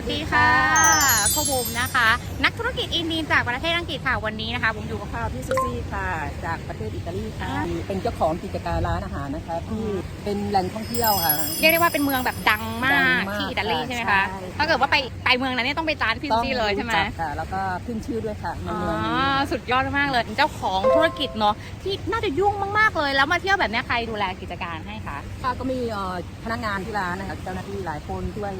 วัสดีค่ะ คบูมนะคะ นักธุรกิจอินเดียจากประเทศอังกฤษค่ะวันนี้นะคะผมอยู่กับค่ะพี่ซูซี่ค่ะ จากประเทศอิตาลีค่ะอ่าเป็นเจ้าของกิจการร้านอาหารนะคะที่เป็นแหล่งท่องเที่ยวค่ะ เรียกได้ว่าเป็นเมืองแบบดังมากดังมากที่อิตาลีค่ะใช่ไหมคะใช่ถ้าเกิดว่าไปไปเมืองนั้นเนี่ยต้องไปร้านพิซซี่เลยใช่ไหมต้องรู้จักค่ะแล้วก็ขึ้นชื่อด้วยค่ะในอ๋อเมืองนี้สุดยอดมากเลยเจ้าของธุรกิจเนาะที่น่าจะยุ่งมากๆเลย แล้วมาเที่ยวแบบเนี้ยใครดูแลกิจการให้คะค่ะก็มีเอ่อพนักงานที่ร้านนะคะเจ้าหน้าที่หลายคนช่วย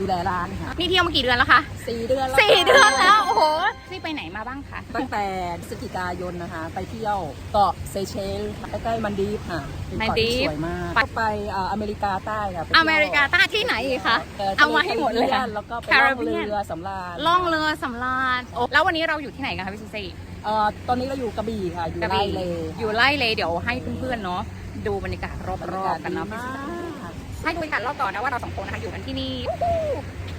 ดูแลร้านค่ะนี่เที่ยวมากี่เดือนแล้วคะสี่เดือนแล้วสี่ค่ะเดือนแล้วโอ้โหนี่ไปไหนมาบ้างคะตั้งแต่พฤศจิกายนนะคะ ไปเที่ยวเกาะเซเชลใกล้ๆมันดีฟค่ะเป็นเกาะที่สวยมากก็ไปเอ่ออเมริกาใต้ค่ะไปที่ยวอเมริกาใต้ที่ไหนอีกคะอ่อเอามาให้หมดเลยค่ะแล้วก็ไปล่อง Caribbean เรือสำราญล่องเรือสำราญโอ้แล้ววันนี้เราอยู่ที่ไหนกันคะพี่ซิซี่เอ่อตอนนี้เราอยู่กระบี่ค่ะ อยู่กระไร่บี่เลอยู่ไล่เลยเดี๋ยวให้เพื่อนๆเนาะดูบรรยากาศรอบๆกันเนาะบรรยากาศดีมากค่ะให้ดูบรรยากาศรอบก่อนนะว่าเราสองคนนะคะอยู่กันที่นี่วู้ฮู้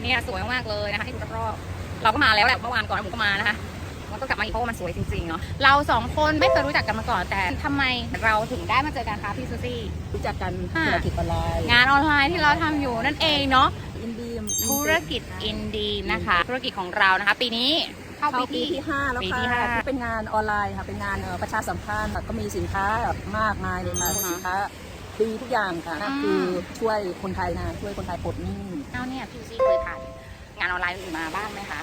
เนี่ยสวยมากๆเลยนะคะให้ดูรอบๆ เราก็มาแล้วแหละเมื่อวานก่อนผมก็มานะคะมันก็กลับมาอีกเพราะว่ามันสวยจริงๆเนาะเราสองคนไม่เคยรู้จักกันมาก่อนแต่ทำไมเราถึงได้มาเจอกันคะพี่ซูซี่ รู้จักกันค่ะธุรกิจออนไลน์งานออนไลน์ที่เราทำอยู่นั่นเองเนาะอินดีมธุรกิจอินดีนะคะ ธุรกิจของเรานะคะ ปีนี้เข้าเข้าปีปีที่ที่ ห้าแล้วปีค่ะที่ห้าที่เป็นงานออนไลน์ค่ะเป็นงานเอ่อประชาสัมพันธ์ก็มีสินค้าแบบมากมายเลยค่ะอือฮะสินค้าดีทุกอย่างค่ะอืมคือช่วยคนไทยนะช่วยคนไทยปลดหนี้ เอาเนี่ยพี่ซูซี่เคยผ่าน งานออนไลน์อื่นมาบ้างไหมคะ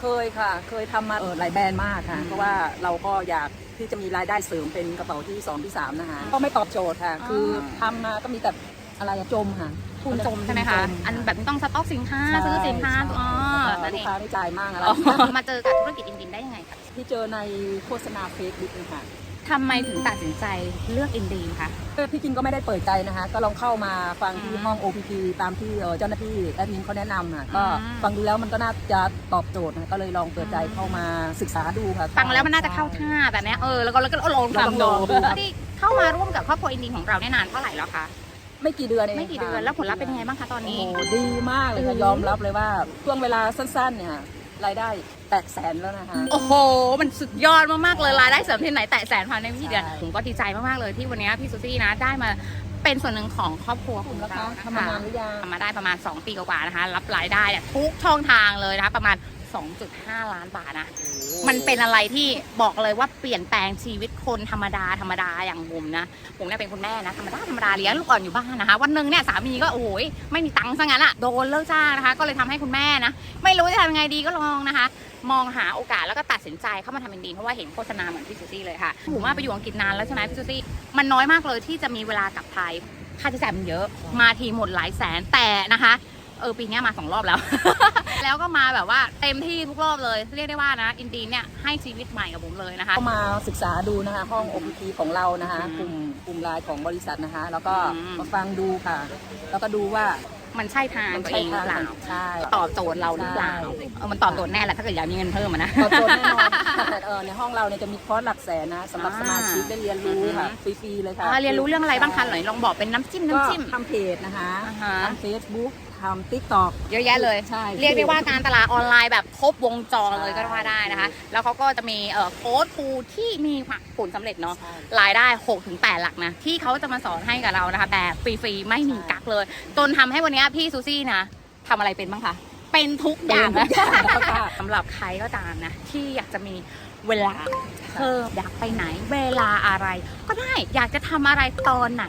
เคยค่ะ เคยทำมาเออหลายแบรนด์มากค่ะอืมเพราะว่าเราก็อยากที่จะมีรายได้เสริมเป็นกระเป๋าที่สองที่สามนะคะ ก็ไม่ตอบโจทย์ค่ะคือทำมาก็มีแต่อะไรอะจมค่ะทุนจมใช่ไหมคะ อันแบบนี้ต้องสต็อกสินค้าใช่ซื้อสินค้าใช่อ๋อเอ่อนั่นลูเอกงค้าไม่จ่ายมากอะไรอ๋อมาเจอกับธุรกิจอินดินได้ยังไงคะ ที่เจอในโฆษณาเฟซบุ๊กค่ะ ทำไมถึงตัดสินใจเลือกอินดีนคะก็ที่จริงก็ไม่ได้เปิดใจนะคะ ก็ลองเข้ามาฟังที่อืมห้อง OPP ตามที่เอ่อเจ้าหน้าที่แอดมินเขาแนะนำค่ะก็อืม ฟังดูแล้วมันก็น่าจะตอบโจทย์นะก็เลยลองเปิดใจเข้ามาศึกษาดูค่ะ ฟังแล้วมันน่าจะเข้าท่าแบบเนี้ยเออแล้วก็แล้วก็ลองทำดูลองดูครับ ที่เข้ามาร่วมกับครอบครัวอินดีนของเราเนี่ยนานเท่าไหร่แล้วคะไม่กี่เดือนเองไม่กี่เดือนค่ะแล้วผลลัพธ์เป็นยังไงบ้างคะตอนโอ้นี้โหดีมากเลยค่ะอืม ยอมรับเลยว่าช่วงเวลาสั้นๆเนี่ย รายได้แตะแสนแล้วนะคะ โอ้โห มันสุดยอดมากๆเลยรายได้เสริมที่ไหนแตะแสนพันในวิธีเดือนใช่ผมก็ดีใจมากๆเลยที่วันนี้พี่ซูซี่นะได้มาเป็นส่วนหนึ่งของครอบครัวของแล้วเราคะนะทำมาคะนานหรือยัง ทำมาได้ประมาณ 2 ปีกว่าๆนะคะ รับรายได้เนี่ยทุกช่องทางเลยนะคะประมาณ 2.5 ล้านบาทนะ มันเป็นอะไรที่บอกเลยว่าเปลี่ยนแปลงชีวิตคนธรรมดาธรรมดาอย่างผมนะ ผมเนี่ยเป็นคุณแม่นะธรรมดาธรรมดาเลี้ยงลูกอ่อนอยู่บ้านนะคะ วันหนึ่งเนี่ยสามีก็โอ้ยไม่มีตังค์ซะงั้นอะโดนเลิกจ้างนะคะ ก็เลยทำให้คุณแม่นะ ไม่รู้จะทำยังไงดีก็ลองนะคะ มองหาโอกาสแล้วก็ตัดสินใจเข้ามาทำเป็นดีเพราะว่าเห็นโฆษณาเหมือนพี่ซูซี่เลยค่ะผมว่าไปอยู่อังกฤษนานแล้วใช่ไหมพี่ซูซี่มันน้อยมากเลยที่จะมีเวลากลับไทยค่าใช้จ่ายมันเยอะ มาทีหมดหลายแสนแต่นะคะ เออปีเนี้ยมาสองรอบแล้ว แล้วก็มาแบบว่าเต็มที่ทุกรอบเลย เรียกได้ว่านะ อินดีเนี่ยให้ชีวิตใหม่กับผมเลยนะคะเข้ามาศึกษาดูนะคะ ห้อง OPP ของเรานะคะอืมกลุ่มกลุ่มไลน์ของบริษัทนะคะ แล้วก็อืมมาฟังดูค่ะ แล้วก็ดูว่ามันใช่ทางมันตัวใช่เองหรือทางเปล่าใช่ตอบโจทย์เราหรือเปล่าใช่เออมันตอบโจทย์แน่แหละถ้าเกิดอยากมีเงินเพิ่มอะนะตอบโจทย์แน่นอนแต่เออในห้องเราเนี่ยจะมีคอร์สหลักแสนนะสำหรับอ่าสมาชิกได้เรียนรู้ค่ะอืมฟรีๆเลยค่ะอ่าเรียนรู้เรื่องอะไรบ้างคะหน่อยลองบอกเป็นน้ำจิ้มก็น้ำจิ้มทำเพจนะคะอ่าฮะทำเฟซบุ๊ก ทำติ๊กต็อก เยอะแยะเลย ใช่เรียกได้ว่าการตลาดออนไลน์แบบครบวงจรเลยก็ว่าได้นะคะ แล้วเขาก็จะมีเอ่อโค้ดครูที่มีผลสำเร็จเนาะใช่ รายได้ 6-8ถึง8หลักนะ ที่เขาจะมาสอนให้กับเรานะคะ แบบฟรีๆ ไม่มีกักเลย จนทำให้วันนี้พี่ซูซี่นะทำอะไรเป็นบ้างคะ เป็นทุกอย่างเป็นทุกอย่างแล้วค่ะ สำหรับใครก็ตามนะ ที่อยากจะมีเวลาเพิ่มอยากไปไหน เวลาอะไร ก็ได้อยากจะทำอะไรตอนไหน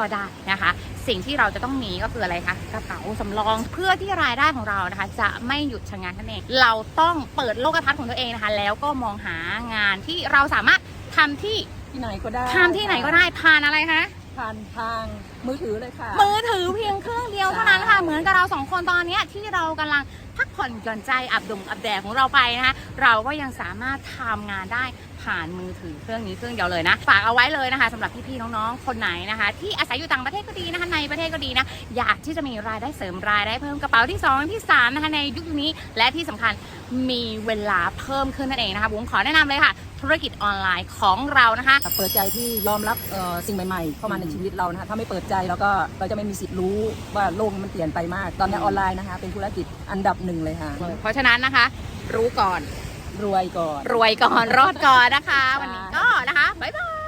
ก็ได้นะคะ สิ่งที่เราจะต้องมีก็คืออะไรคะกระเป๋าสำรองเพื่อที่รายได้ของเรานะคะ จะไม่หยุดชะงักนั่นเองเราต้องเปิดโลกทัศน์ของตัวเองนะคะ แล้วก็มองหางานที่เราสามารถทำที่ที่ไหนก็ได้ทำที่ไหนก็ได้ผ่านอะไรคะผ่านทางมือถือเลยค่ะ มือถือเพียงเครื่องเดียวเท่านั้นค่ะใช่เหมือนกับเราสองคนตอนเนี้ยที่เรากำลังพักผ่อนหย่อนใจอับดงอับแดดของเราไปนะคะ เราก็ยังสามารถทำงานได้ ผ่านมือถือเครื่องนี้เครื่องเดียวเลยนะ ฝากเอาไว้เลยนะคะสำหรับพี่ๆน้องๆคนไหนนะคะ ที่อาศัยอยู่ต่างประเทศก็ดีนะคะในประเทศก็ดีนะอยากที่จะมีรายได้เสริมรายได้เพิ่มกระเป๋าที่สองที่สามนะคะในยุคนี้และที่สำคัญมีเวลาเพิ่มขึ้นนั่นเองนะคะผมขอแนะนำเลยค่ะ ธุรกิจออนไลน์ของเรานะคะ เปิดใจที่ยอมรับเอ่อสิ่งใหม่ๆ เข้ามาในชีวิตเรานะคะถ้าไม่เปิดใจแล้วก็เราจะไม่มีสิทธิ์รู้ว่าโลกมันเปลี่ยนไปมาก ตอนนี้ออนไลน์นะคะ เป็นธุรกิจอันดับหนึ่งเลยค่ะ เพราะฉะนั้นนะคะ รู้ก่อน รวยก่อน รวยก่อนรอดก่อนนะคะ วันนี้ก็นะคะ บ๊ายบาย